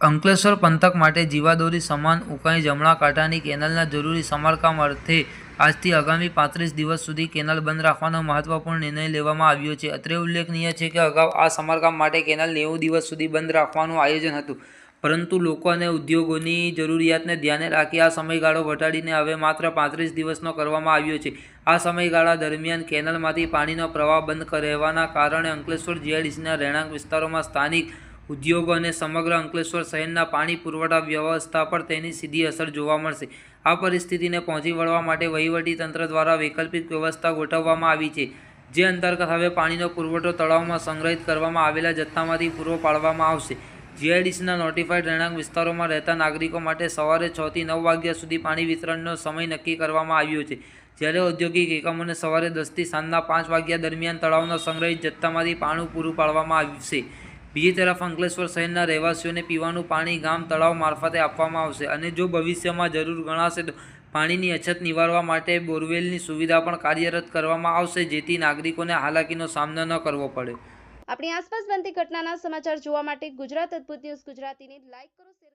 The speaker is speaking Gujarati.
અંકલેશ્વર પંથક માટે જીવાદોરી સમાન ઉકાઈ જમણા કાંઠાની કેનાલના જરૂરી સમારકામ અર્થે આજથી આગામી પાંત્રીસ દિવસ સુધી કેનાલ બંધ રાખવાનો મહત્વપૂર્ણ નિર્ણય લેવામાં આવ્યો છે. અત્રે ઉલ્લેખનીય છે કે અગાઉ આ સમારકામ માટે કેનાલ નેવું દિવસ સુધી બંધ રાખવાનું આયોજન હતું. પરંતુ લોકો અને ઉદ્યોગોની જરૂરિયાતને ધ્યાને રાખી આ સમયગાળો ઘટાડીને હવે માત્ર પાંત્રીસ દિવસનો કરવામાં આવ્યો છે. આ સમયગાળા દરમિયાન કેનાલમાંથી પાણીનો પ્રવાહ બંધ રહેવાના કારણે અંકલેશ્વર જીઆઈડીસીના રહેણાંક વિસ્તારોમાં સ્થાનિક ઉદ્યોગો અને સમગ્ર અંકલેશ્વર શહેરના પાણી પુરવઠા વ્યવસ્થા પર તેની સીધી અસર જોવા મળશે. આ પરિસ્થિતિને પહોંચી વળવા માટે વહીવટી તંત્ર દ્વારા વૈકલ્પિક વ્યવસ્થા ગોઠવવામાં આવી છે, જે અંતર્ગત હવે પાણીનો પુરવઠો તળાવમાં સંગ્રહિત કરવામાં આવેલા જથ્થામાંથી પૂરો પાડવામાં આવશે. જીઆઈડીસીના નોટિફાઈડ રહેણાંક વિસ્તારોમાં રહેતા નાગરિકો માટે સવારે છથી નવ વાગ્યા સુધી પાણી વિતરણનો સમય નક્કી કરવામાં આવ્યો છે. જ્યારે ઔદ્યોગિક એકમોને સવારે દસથી સાંજના પાંચ વાગ્યા દરમિયાન તળાવના સંગ્રહિત જથ્થામાંથી પાણી પૂરું પાડવામાં આવશે. બીજી તરફ અંકલેશ્વર શહેરના રહેવાસીઓને પીવાનું પાણી ગામ તળાવ મારફતે આપવામાં આવશે અને જો ભવિષ્યમાં જરૂર ગણાશે તો પાણીની અછત નિવારવા માટે બોરવેલની સુવિધા પણ કાર્યરત કરવામાં આવશે, જેથી નાગરિકોને હાલાકીનો સામનો ન કરવો પડે. આપણી આસપાસ બનતી ઘટનાના સમાચાર જોવા માટે ગુજરાત અદ્ભુત ન્યૂઝ ગુજરાતીને લાઈક કરો, શેર